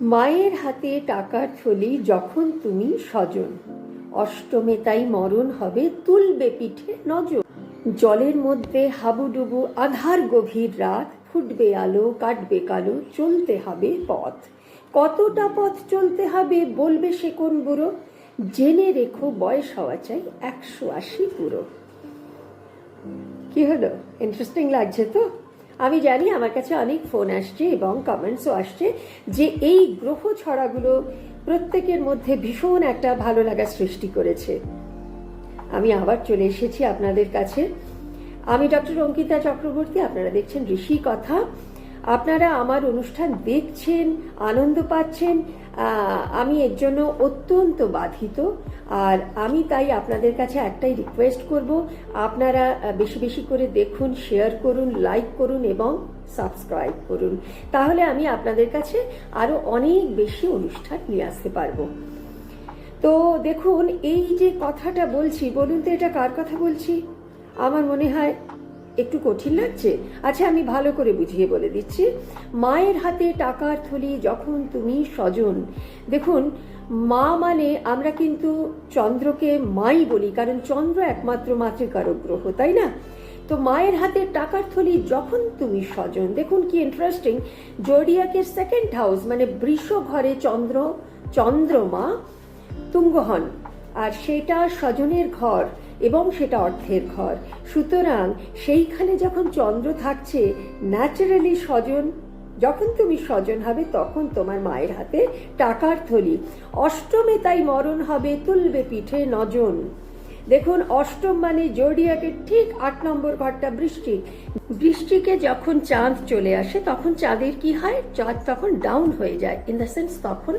মায়ের হাতে টাকার থলি যখন তুমি স্বজন, অষ্টমে তাই মরণ হবে তুলবে পিঠে নজর জলের মধ্যে হাবুডুবু আধার গভীর রাত, ফুটবে আলো, কাটবে কালো, চলতে হবে পথ। কতটা পথ চলতে হবে বলবে সে কোন বুড়ো? জেনে রেখো বয়স হওয়া চাই একশো আশি পুরো। কি হলো? ইন্টারেস্টিং লাগছে তো? আমি জানি আমার কাছে অনেক ফোন আসছে এবং কমেন্টসও আসছে যে এই গ্রহ ছড়াগুলো প্রত্যেকের মধ্যে ভীষণ একটা ভালো লাগা সৃষ্টি করেছে। আমি আবার চলে এসেছি আপনাদের কাছে। আমি ডক্টর অঙ্কিতা চক্রবর্তী, আপনারা দেখছেন ঋষি কথা। আপনারা আমার অনুষ্ঠান দেখছেন, আনন্দ পাচ্ছেন আমি এর জন্য অত্যন্ত বাধিত। আর আমি তাই আপনাদের কাছে একটাই রিকোয়েস্ট করব, আপনারা বেশি বেশি করে দেখুন শেয়ার করুন লাইক করুন এবং সাবস্ক্রাইব করুন। তাহলে আমি আপনাদের কাছে আরও অনেক বেশি অনুষ্ঠান নিয়ে আসতে পারব। তো দেখুন, এই যে কথাটা বলছি, বলুন তো এটা কার কথা বলছি? আমার মনে হয় একটু কঠিন লাগছে? আচ্ছা আমি ভালো করে বুঝিয়ে বলে দিচ্ছি। মায়ের হাতে টাকার থলি যখন তুমি স্বজন, দেখুন, মা মানে আমরা কিন্তু চন্দ্রকে মাই বলি, কারণ চন্দ্র একমাত্র মাতৃকারক গ্রহ তাই না? তো মায়ের হাতে টাকার থলি যখন তুমি স্বজন, দেখুন কি ইন্টারেস্টিং জোডিয়াকের সেকেন্ড হাউস মানে বৃষ ঘরে চন্দ্র, চন্দ্রমা তুঙ্গ হন আর সেটা স্বজনের ঘর। এবং সেটা অর্থের ঘর। সুতরাং সেইখানে যখন চন্দ্র থাকছে ন্যাচারালি স্বজন, যখন তুমি স্বজন হবে, তখন তোমার মায়ের হাতে টাকার থলি। অষ্টমে তাই মরণ হবে, তুলবে পিঠে নজন। দেখুন, অষ্টম মানে জোডিয়াকের ঠিক আট নম্বর ঘরটা বৃষ্টিক বৃষ্টিকে যখন চাঁদ চলে আসে, তখন চাঁদের কি হয়? চাঁদ তখন ডাউন হয়ে যায়। ইন দ্য সেন্স তখন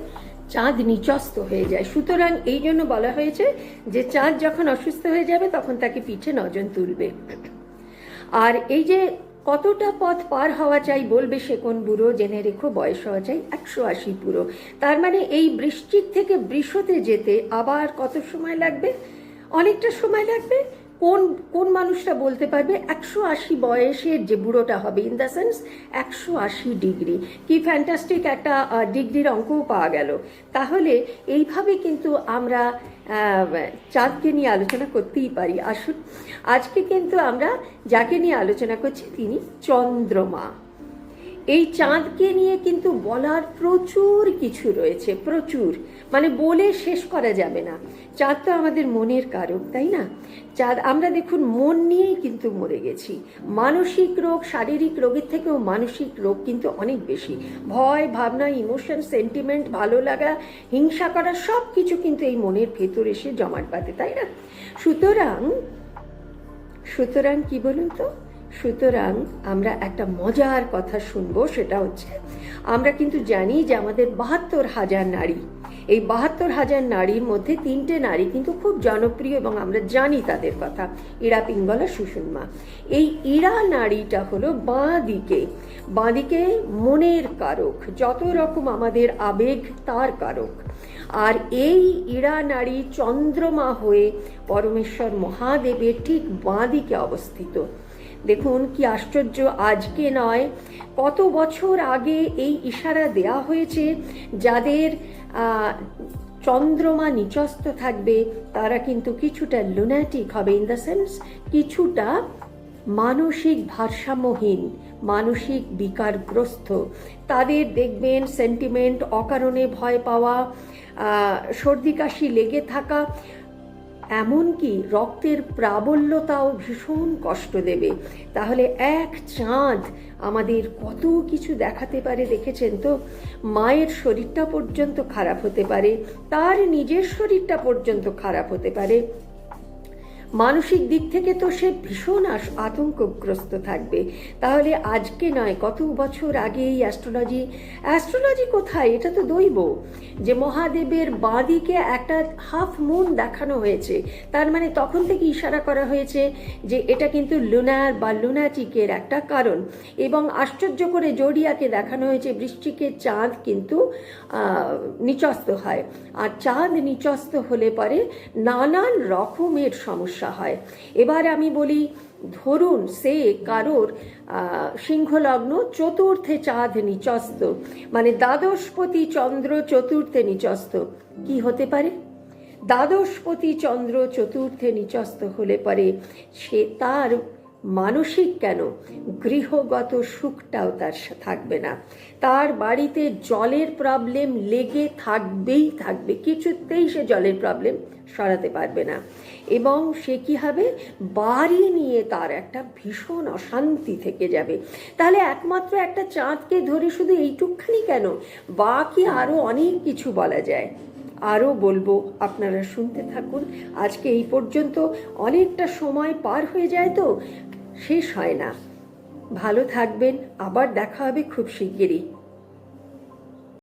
চাঁদ নিচস্ত হয়ে যায়। সুতরাং এই জন্য বলা হয়েছে যে চাঁদ যখন অসুস্থ হয়ে যাবে, তখন তাকে পিঠে নজন তুলবে। আর এই যে কতটা পথ পার হওয়া চাই বলবে সে কোন বুড়ো? জেনে রেখো, বয়স হওয়া চাই একশো আশি পুরো। তার মানে এই বৃষ্টির থেকে বৃষতে যেতে আবার কত সময় লাগবে? অনেকটা সময় লাগবে। কোন কোন মানুষটা বলতে পারবে একশো আশি বয়সের যে বুড়োটা হবে ইন দ্য সেন্স একশো আশি ডিগ্রি। কি ফ্যান্টাস্টিক একটা ডিগ্রির অঙ্কও পাওয়া গেল। তাহলে এইভাবে কিন্তু আমরা চাঁদকে নিয়ে আলোচনা করতেই পারি। আসুন, আজকে কিন্তু আমরা যাকে নিয়ে আলোচনা করছি তিনি চন্দ্রমা। এই চাঁদকে নিয়ে কিন্তু বলার প্রচুর কিছু রয়েছে, প্রচুর। মানে বলে শেষ করা যাবে না। চাঁদ তো আমাদের মনের কারক, তাই না? চাঁদ, আমরা দেখুন, মন নিয়েই কিন্তু মরে গেছি। মানসিক রোগ, শারীরিক রোগের থেকেও মানসিক রোগ কিন্তু অনেক বেশি। ভয়, ভাবনা ইমোশন সেন্টিমেন্ট ভালো লাগা, হিংসা করা, সব কিছু কিন্তু এই মনের ভেতর এসে জমাট বাঁধে, তাই না? সুতরাং সুতরাং কি বলুন তো? সুতরাং আমরা একটা মজার কথা শুনব, সেটা হচ্ছে, আমরা কিন্তু জানি যে আমাদের বাহাত্তর হাজার নারী। এই বাহাত্তর হাজার নারীর মধ্যে তিনটে নারী কিন্তু খুব জনপ্রিয় এবং আমরা জানি তাদের কথা। ইরা পিঙ্গলা, সুষুম্মা। এই ইরা নারীটা হলো বাঁ দিকে বাঁ দিকে মনের কারক, যত রকম আমাদের আবেগ, তার কারক। আর এই ইরা নারী চন্দ্রমা হয়ে পরমেশ্বর মহাদেবের ঠিক বাঁ দিকে অবস্থিত। দেখুন কি আশ্চর্য, আজকে নয়, কত বছর আগে এই ইশারা দেয়া হয়েছে যাদের চন্দ্রমা নিচস্ত থাকবে, তারা কিন্তু কিছুটা লুনাটিক হবে ইন দ্য সেন্স কিছুটা মানসিক ভারসাম্যহীন, মানসিক বিকারগ্রস্ত। তাদের দেখবেন সেন্টিমেন্ট অকারণে ভয় পাওয়া সর্দি কাশি লেগে থাকা এমনকি রক্তের প্রাবল্যতাও ভীষণ কষ্ট দেবে। তাহলে এক চাঁদ আমাদের কত কিছু দেখাতে পারে দেখেছেন তো? মায়ের শরীরটা পর্যন্ত খারাপ হতে পারে, তার নিজের শরীরটা পর্যন্ত খারাপ হতে পারে। মানসিক দিক থেকে তো সে ভীষণ আতঙ্কগ্রস্ত থাকবে। তাহলে আজকে নয়, কত বছর আগে এই অ্যাস্ট্রোলজি অ্যাস্ট্রোলজি কোথায়? এটা তো দৈব। যে মহাদেবের বাঁদিকে একটা হাফ মুন দেখানো হয়েছে। তার মানে তখন থেকে ইশারা করা হয়েছে যে এটা কিন্তু লুনার বা লুনাটিকের একটা কারণ। এবং আশ্চর্য করে জড়িয়াকে দেখানো হয়েছে বৃষ্টিকে চাঁদ কিন্তু নিচস্ত হয়। আর চাঁদ নিচস্ত হলে পরে নানান রকমের সমস্যা হয়। এবার আমি বলি, ধরুন সে কারোর সিংহলগ্ন চতুর্থে চাঁদ নিচস্ত মানে দ্বাদশপতি চন্দ্র চতুর্থে নিচস্ত কি হতে পারে? দ্বাদশপতি চন্দ্র চতুর্থে নিচস্ত হলে পরে সে তার মানসিক কেন? গৃহগত সুখটাও তার থাকবে না। তার বাড়িতে জলের প্রবলেম লেগে থাকবেই থাকবে। কিছুতেই সে জলের প্রবলেম সরাতে পারবে না। এবং সে কি হবে? বাড়ি নিয়ে তার একটা ভীষণ অশান্তি থেকে যাবে। তাহলে একমাত্র একটা চাঁদকে ধরে শুধু এইটুকখানি কেন? বাকি আরও অনেক কিছু বলা যায়। আরও বলব, আপনারা শুনতে থাকুন। আজকে এই পর্যন্ত অনেকটা সময় পার হয়ে যায় তো, শেষ হয় না। ভালো থাকবেন, আবার দেখা হবে খুব শিগগিরই।